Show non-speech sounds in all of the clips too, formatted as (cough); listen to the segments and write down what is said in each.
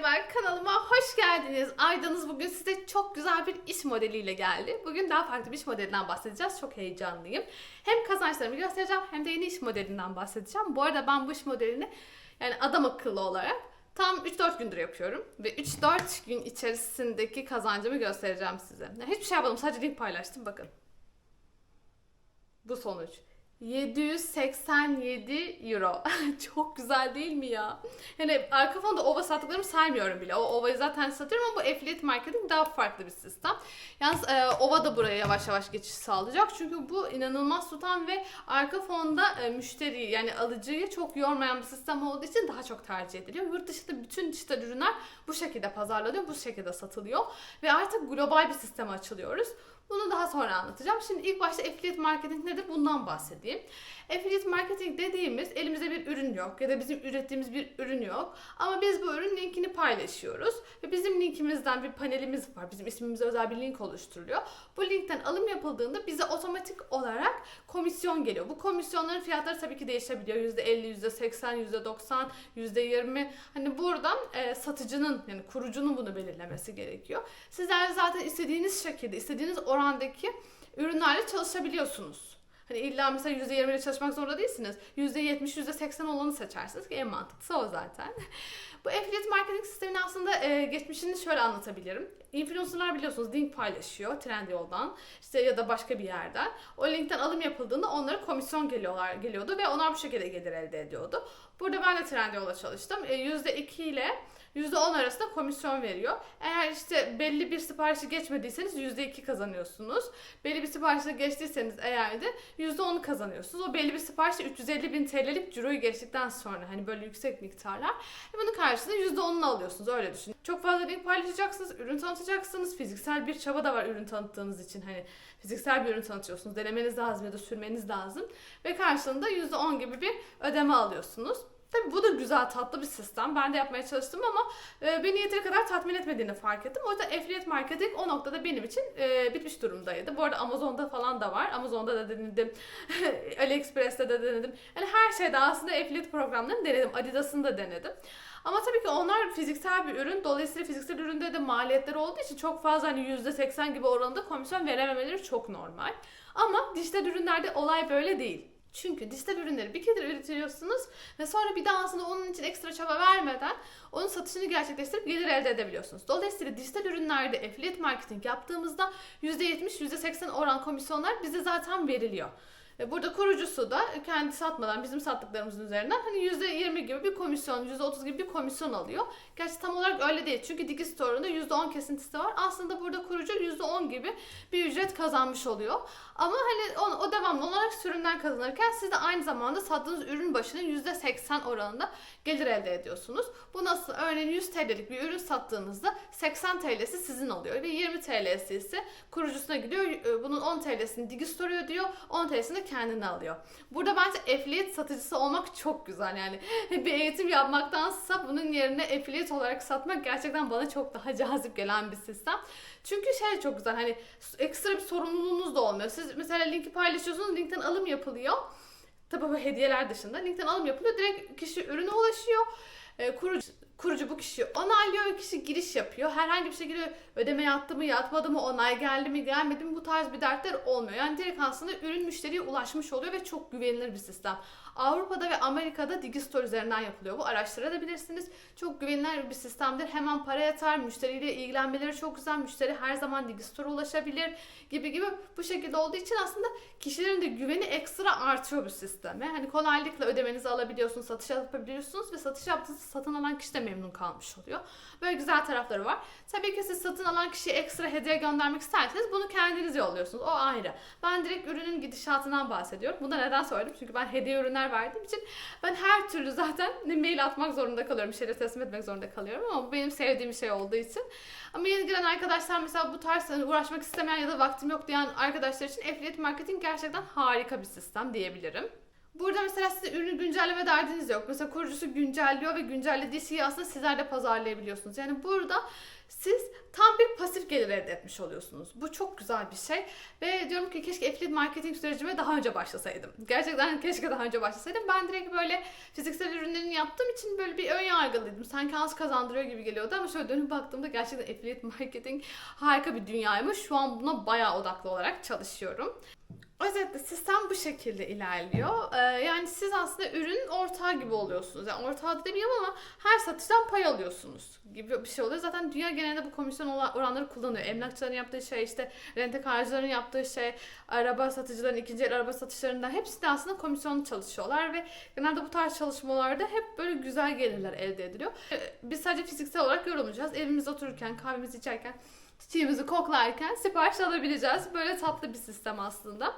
merhaba kanalıma hoş geldiniz. Aydanız bugün size çok güzel bir iş modeliyle geldi. Bugün daha farklı bir iş modelinden bahsedeceğiz. Çok heyecanlıyım. Hem kazançlarımı göstereceğim hem de yeni iş modelinden bahsedeceğim. Bu arada ben bu iş modelini yani adam akıllı olarak tam 3-4 gündür yapıyorum. Ve 3-4 gün içerisindeki kazancımı göstereceğim size. Yani hiçbir şey yapmadım sadece link paylaştım bakın. Bu sonuç. 787 euro. (laughs) Çok güzel değil mi ya? Yani arka fonda ova sattıklarımı saymıyorum bile. O ovayı zaten satıyorum ama bu affiliate marketing daha farklı bir sistem. Yalnız e, ova da buraya yavaş yavaş geçiş sağlayacak. Çünkü bu inanılmaz tutan ve arka fonda e, müşteriyi yani alıcıyı çok yormayan bir sistem olduğu için daha çok tercih ediliyor. Yurt dışında bütün dijital ürünler bu şekilde pazarlanıyor, bu şekilde satılıyor. Ve artık global bir sisteme açılıyoruz. Bunu daha sonra anlatacağım. Şimdi ilk başta affiliate marketing nedir? Bundan bahsedeyim. Affiliate marketing dediğimiz elimizde bir ürün yok ya da bizim ürettiğimiz bir ürün yok. Ama biz bu ürün linkini paylaşıyoruz. Ve bizim linkimizden bir panelimiz var. Bizim ismimize özel bir link oluşturuluyor. Bu linkten alım yapıldığında bize otomatik olarak komisyon geliyor. Bu komisyonların fiyatları tabii ki değişebiliyor. %50, %80, %90, %20. Hani buradan e, satıcının yani kurucunun bunu belirlemesi gerekiyor. Sizler zaten istediğiniz şekilde, istediğiniz orandaki ürünlerle çalışabiliyorsunuz. Hani illa mesela %20 ile çalışmak zorunda değilsiniz. %70, %80 olanı seçersiniz ki en mantıklısı o zaten. (laughs) Bu affiliate marketing sisteminin aslında e, geçmişini şöyle anlatabilirim. Influencerlar biliyorsunuz link paylaşıyor Trendyol'dan işte ya da başka bir yerden. O linkten alım yapıldığında onlara komisyon geliyorlar geliyordu ve onlar bu şekilde gelir elde ediyordu. Burada ben de Trendyol'da çalıştım. E, %2 ile %10 arasında komisyon veriyor. Eğer işte belli bir siparişi geçmediyseniz %2 kazanıyorsunuz. Belli bir siparişi geçtiyseniz eğer de %10 kazanıyorsunuz. O belli bir siparişte 350 bin TL'lik ciroyu geçtikten sonra hani böyle yüksek miktarlar. Ve bunun karşılığında %10'unu alıyorsunuz öyle düşünün. Çok fazla link paylaşacaksınız, ürün tanıtacaksınız. Fiziksel bir çaba da var ürün tanıttığınız için. Hani fiziksel bir ürün tanıtıyorsunuz. Denemeniz lazım ya da sürmeniz lazım. Ve karşılığında %10 gibi bir ödeme alıyorsunuz. Tabii bu da güzel tatlı bir sistem. Ben de yapmaya çalıştım ama e, beni yeteri kadar tatmin etmediğini fark ettim. O yüzden affiliate marketing o noktada benim için e, bitmiş durumdaydı. Bu arada Amazon'da falan da var. Amazon'da da denedim. (laughs) AliExpress'te de denedim. Yani her şeyde aslında affiliate programlarını denedim. Adidas'ını da denedim. Ama tabii ki onlar fiziksel bir ürün. Dolayısıyla fiziksel üründe de maliyetleri olduğu için çok fazla hani %80 gibi oranında komisyon verememeleri çok normal. Ama dijital ürünlerde olay böyle değil. Çünkü dijital ürünleri bir kere üretiyorsunuz ve sonra bir daha aslında onun için ekstra çaba vermeden onun satışını gerçekleştirip gelir elde edebiliyorsunuz. Dolayısıyla dijital ürünlerde affiliate marketing yaptığımızda %70, %80 oran komisyonlar bize zaten veriliyor. Burada kurucusu da kendi satmadan bizim sattıklarımızın üzerinden hani %20 gibi bir komisyon, %30 gibi bir komisyon alıyor. Gerçi tam olarak öyle değil. Çünkü Digistore'un %10 kesintisi var. Aslında burada kurucu %10 gibi bir ücret kazanmış oluyor. Ama hani o, o devamlı olarak sürümden kazanırken siz de aynı zamanda sattığınız ürün başına %80 oranında gelir elde ediyorsunuz. Bu nasıl? Örneğin 100 TL'lik bir ürün sattığınızda 80 TL'si sizin oluyor ve 20 TL'si ise kurucusuna gidiyor. Bunun 10 TL'sini Digistore ödüyor, 10 TL'sini de kendine alıyor. Burada bence affiliate satıcısı olmak çok güzel yani. (laughs) Bir eğitim yapmaktansa bunun yerine affiliate olarak satmak gerçekten bana çok daha (laughs) cazip gelen bir sistem. Çünkü şey çok güzel hani ekstra bir sorumluluğunuz da olmuyor. Siz mesela linki paylaşıyorsunuz, linkten alım yapılıyor. Tabii bu hediyeler dışında linkten alım yapılıyor. Direkt kişi ürüne ulaşıyor. Ee, kurucu, kurucu bu kişiyi onaylıyor. Kişi giriş yapıyor. Herhangi bir şekilde ödeme yattı mı yatmadı mı onay geldi mi gelmedi mi bu tarz bir dertler olmuyor. Yani direkt aslında ürün müşteriye ulaşmış oluyor ve çok güvenilir bir sistem. Avrupa'da ve Amerika'da Digistore üzerinden yapılıyor. Bu araştırabilirsiniz. Çok güvenilir bir sistemdir. Hemen para yatar. Müşteriyle ilgilenmeleri çok güzel. Müşteri her zaman Digistore'a ulaşabilir gibi gibi bu şekilde olduğu için aslında kişilerin de güveni ekstra artıyor bu sisteme. Hani kolaylıkla ödemenizi alabiliyorsunuz, satış yapabiliyorsunuz ve satış yaptığınızda satın alan kişi de memnun kalmış oluyor. Böyle güzel tarafları var. Tabii ki siz satın alan kişiye ekstra hediye göndermek isterseniz bunu kendiniz yolluyorsunuz. O ayrı. Ben direkt ürünün gidişatından bahsediyorum. Bunu neden söyledim? Çünkü ben hediye ürünler verdiğim için ben her türlü zaten mail atmak zorunda kalıyorum. Şeyleri teslim etmek zorunda kalıyorum ama bu benim sevdiğim şey olduğu için. Ama yeni giren arkadaşlar mesela bu tarz hani uğraşmak istemeyen ya da vaktim yok diyen arkadaşlar için affiliate marketing gerçekten harika bir sistem diyebilirim. Burada mesela size ürünü güncelleme derdiniz yok. Mesela kurucusu güncelliyor ve güncellediği şeyi aslında sizler de pazarlayabiliyorsunuz. Yani burada siz tam bir pasif gelir elde etmiş oluyorsunuz. Bu çok güzel bir şey. Ve diyorum ki keşke affiliate marketing sürecime daha önce başlasaydım. Gerçekten keşke daha önce başlasaydım. Ben direkt böyle fiziksel ürünlerini yaptığım için böyle bir ön yargılıydım. Sanki az kazandırıyor gibi geliyordu ama şöyle dönüp baktığımda gerçekten affiliate marketing harika bir dünyaymış. Şu an buna bayağı odaklı olarak çalışıyorum. Özetle sistem bu şekilde ilerliyor. Ee, yani siz aslında ürünün ortağı gibi oluyorsunuz. Yani ortağı da demeyeyim ama her satıştan pay alıyorsunuz gibi bir şey oluyor. Zaten dünya genelinde bu komisyon oranları kullanıyor. Emlakçıların yaptığı şey, işte rentekarcıların yaptığı şey, araba satıcıların, ikinci el araba satışlarında hepsi de aslında komisyonlu çalışıyorlar ve genelde bu tarz çalışmalarda hep böyle güzel gelirler elde ediliyor. Ee, Biz sadece fiziksel olarak yorulmayacağız. Evimizde otururken, kahvemizi içerken çiçeğimizi koklarken sipariş alabileceğiz. Böyle tatlı bir sistem aslında.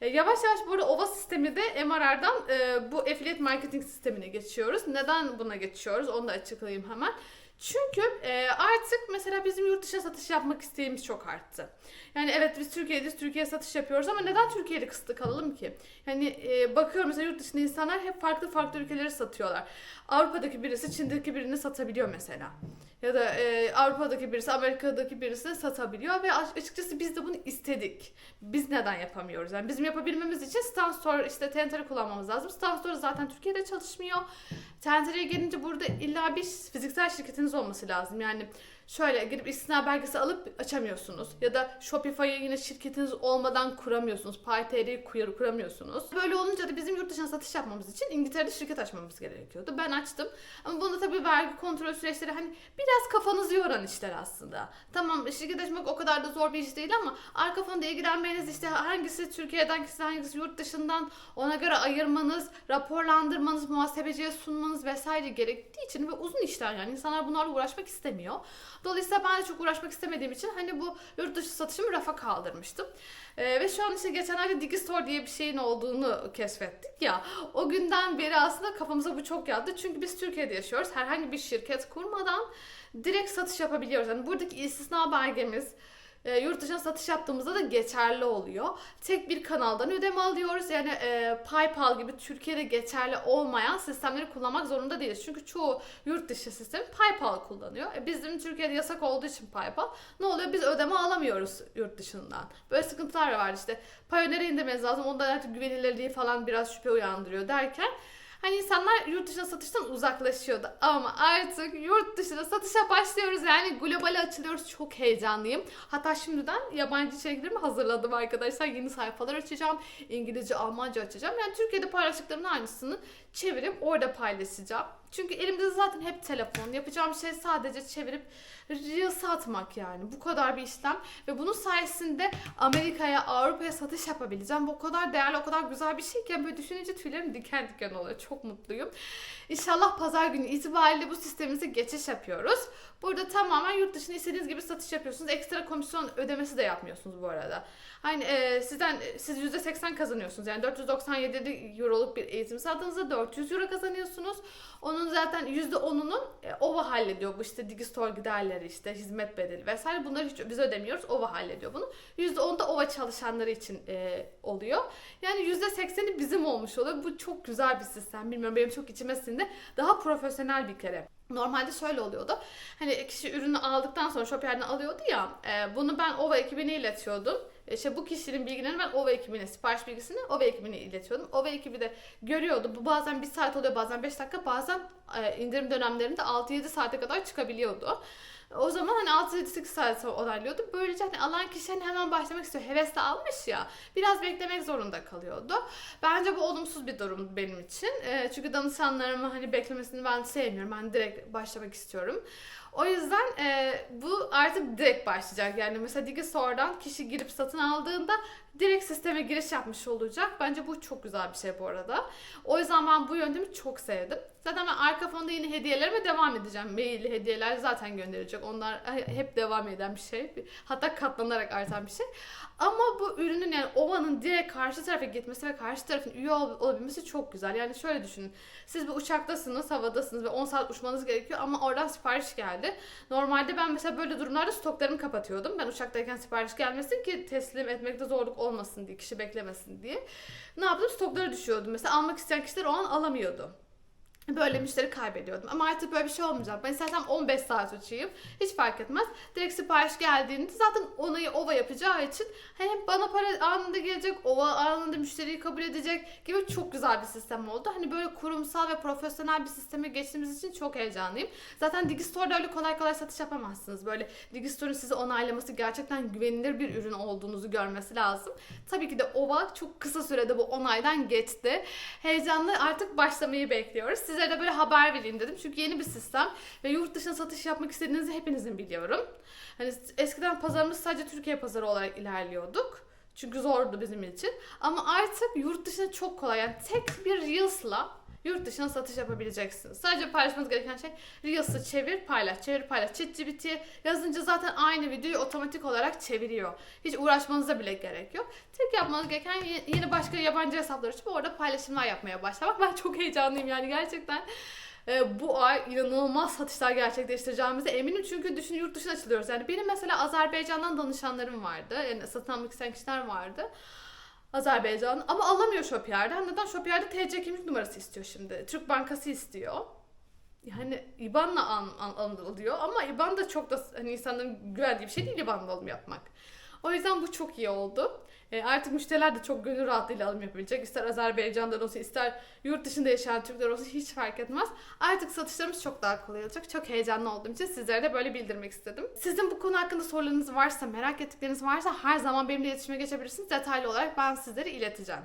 E, Yavaş yavaş burada OVA sistemi de MRR'dan e, bu affiliate marketing sistemine geçiyoruz. Neden buna geçiyoruz onu da açıklayayım hemen. Çünkü e, artık mesela bizim yurt dışına satış yapmak isteğimiz çok arttı. Yani evet biz Türkiye'deyiz, Türkiye'ye satış yapıyoruz ama neden Türkiye'de kısıtlı kalalım ki? Yani e, bakıyorum mesela yurt dışında insanlar hep farklı farklı ülkeleri satıyorlar. Avrupa'daki birisi Çin'deki birini satabiliyor mesela. Ya da e, Avrupa'daki birisi Amerika'daki birisini satabiliyor ve aç- açıkçası biz de bunu istedik. Biz neden yapamıyoruz? Yani bizim yapabilmemiz için Stan Store işte Tenter'ı kullanmamız lazım. Stan Store zaten Türkiye'de çalışmıyor. Tenter'e gelince burada illa bir fiziksel şirketiniz olması lazım. Yani şöyle gidip istina belgesi alıp açamıyorsunuz. Ya da Shopify'ı yine şirketiniz olmadan kuramıyorsunuz. PayTR'yi kur- kuramıyorsunuz. Böyle olunca da bizim yurt dışına satış yapmamız için İngiltere'de şirket açmamız gerekiyordu. Ben açtım. Ama bunda tabii vergi kontrol süreçleri hani biraz kafanızı yoran işler aslında. Tamam şirket açmak o kadar da zor bir iş değil ama arka fonda ilgilenmeniz işte hangisi Türkiye'den hangisi hangisi yurt dışından ona göre ayırmanız, raporlandırmanız, muhasebeciye sunmanız vesaire gerektiği için ve uzun işler yani insanlar bunlarla uğraşmak istemiyor. Dolayısıyla ben de çok uğraşmak istemediğim için hani bu yurt dışı satışımı rafa kaldırmıştım. Ee, ve şu an işte geçenlerde Digistore diye bir şeyin olduğunu keşfettik ya. O günden beri aslında kafamıza bu çok yattı. Çünkü biz Türkiye'de yaşıyoruz. Herhangi bir şirket kurmadan direkt satış yapabiliyoruz. Yani buradaki istisna belgemiz e, yurt dışına satış yaptığımızda da geçerli oluyor. Tek bir kanaldan ödeme alıyoruz. Yani e, PayPal gibi Türkiye'de geçerli olmayan sistemleri kullanmak zorunda değiliz. Çünkü çoğu yurt dışı sistemi PayPal kullanıyor. E, bizim Türkiye'de yasak olduğu için PayPal ne oluyor? Biz ödeme alamıyoruz yurt dışından. Böyle sıkıntılar var işte. Payoneer'e indirmeniz lazım. Ondan artık güvenilirliği falan biraz şüphe uyandırıyor derken Hani insanlar yurt dışına satıştan uzaklaşıyordu ama artık yurt dışına satışa başlıyoruz. Yani globale açılıyoruz. Çok heyecanlıyım. Hatta şimdiden yabancı içeriklerimi hazırladım arkadaşlar. Yeni sayfalar açacağım. İngilizce Almanca açacağım. Yani Türkiye'de paylaştıklarımın aynısını çevirip orada paylaşacağım. Çünkü elimde zaten hep telefon yapacağım şey. Sadece çevirip Reels atmak yani bu kadar bir işlem ve bunun sayesinde Amerika'ya Avrupa'ya satış yapabileceğim bu kadar değerli o kadar güzel bir şey ki böyle düşününce tüylerim diken diken oluyor çok mutluyum. İnşallah pazar günü itibariyle bu sistemimize geçiş yapıyoruz. Burada tamamen yurt dışına istediğiniz gibi satış yapıyorsunuz. Ekstra komisyon ödemesi de yapmıyorsunuz bu arada. Hani e, sizden siz %80 kazanıyorsunuz. Yani 497 euroluk bir eğitim sattığınızda 400 euro kazanıyorsunuz. Onun zaten %10'unu e, OVA hallediyor. Bu işte Digistore giderleri işte hizmet bedeli vesaire bunları hiç biz ödemiyoruz. OVA hallediyor bunu. %10 da OVA çalışanları için e, oluyor. Yani %80'i bizim olmuş oluyor. Bu çok güzel bir sistem. Bilmiyorum benim çok içime sindi. Daha profesyonel bir kere. Normalde şöyle oluyordu. Hani kişi ürünü aldıktan sonra Shopier'den alıyordu ya. e, bunu ben OVA ekibine iletiyordum. E, İşte bu kişinin bilgilerini ben OVA ekibine, sipariş bilgisini OVA ekibine iletiyordum. OVA ekibi de görüyordu. Bu bazen bir saat oluyor, bazen 5 dakika, bazen e, indirim dönemlerinde 6-7 saate kadar çıkabiliyordu. O zaman hani 6-7-8 saat sonra onaylıyordu. Böylece hani alan kişi hani hemen başlamak istiyor. Hevesle almış ya. Biraz beklemek zorunda kalıyordu. Bence bu olumsuz bir durum benim için. E, çünkü danışanlarımı hani beklemesini ben sevmiyorum. Ben direkt başlamak istiyorum. O yüzden e, bu artık direkt başlayacak. Yani mesela Digistore'dan kişi girip satın aldığında direkt sisteme giriş yapmış olacak. Bence bu çok güzel bir şey bu arada. O yüzden ben bu yöntemi çok sevdim. Zaten ben arka fonda yine hediyelerime devam edeceğim. Mailli hediyeler zaten gönderecek. Onlar hep devam eden bir şey. Hatta katlanarak artan bir şey. Ama bu ürünün yani Ova'nın direkt karşı tarafa gitmesi ve karşı tarafın üye ol- olabilmesi çok güzel. Yani şöyle düşünün. Siz bir uçaktasınız, havadasınız ve 10 saat uçmanız gerekiyor ama oradan sipariş geldi. Normalde ben mesela böyle durumlarda stoklarımı kapatıyordum. Ben uçaktayken sipariş gelmesin ki teslim etmekte zorluk olmasın diye, kişi beklemesin diye. Ne yaptım? Stokları düşüyordum. Mesela almak isteyen kişiler o an alamıyordu. Böyle müşteri kaybediyordum. Ama artık böyle bir şey olmayacak. Ben istersem 15 saat uçayım. Hiç fark etmez. Direkt sipariş geldiğinde zaten onayı OVA yapacağı için hem bana para anında gelecek, OVA anında müşteriyi kabul edecek gibi çok güzel bir sistem oldu. Hani böyle kurumsal ve profesyonel bir sisteme geçtiğimiz için çok heyecanlıyım. Zaten Digistore'da öyle kolay kolay satış yapamazsınız. Böyle Digistore'un sizi onaylaması gerçekten güvenilir bir ürün olduğunuzu görmesi lazım. Tabii ki de OVA çok kısa sürede bu onaydan geçti. Heyecanla artık başlamayı bekliyoruz. Sizlere de böyle haber vereyim dedim. Çünkü yeni bir sistem ve yurt dışına satış yapmak istediğinizi hepinizin biliyorum. Hani eskiden pazarımız sadece Türkiye pazarı olarak ilerliyorduk. Çünkü zordu bizim için. Ama artık yurt dışına çok kolay. Yani tek bir Reels'la yurt dışına satış yapabileceksiniz. Sadece paylaşmanız gereken şey Reels'ı çevir, paylaş, çevir, paylaş. ChatGPT'ye yazınca zaten aynı videoyu otomatik olarak çeviriyor. Hiç uğraşmanıza bile gerek yok. Tek yapmanız gereken ye- yeni başka yabancı hesaplar açıp orada paylaşımlar yapmaya başlamak. Ben çok heyecanlıyım yani gerçekten. e, bu ay inanılmaz satışlar gerçekleştireceğimize eminim çünkü düşün yurt dışına açılıyoruz. Yani benim mesela Azerbaycan'dan danışanlarım vardı. Yani satın almak isteyen kişiler vardı. Azerbaycan ama alamıyor Shopier'den. Neden? Shopier'de TC kimlik numarası istiyor şimdi. Türk Bankası istiyor. Yani IBAN'la an, an, alınıyor ama IBAN da çok da hani insanların güvendiği bir şey değil IBAN'la alım yapmak. O yüzden bu çok iyi oldu. E, artık müşteriler de çok gönül rahatlığıyla alım yapabilecek. İster Azerbaycan'dan olsun ister yurt dışında yaşayan Türkler olsun hiç fark etmez. Artık satışlarımız çok daha kolay olacak. Çok heyecanlı olduğum için sizlere de böyle bildirmek istedim. Sizin bu konu hakkında sorularınız varsa, merak ettikleriniz varsa her zaman benimle iletişime geçebilirsiniz. Detaylı olarak ben sizlere ileteceğim.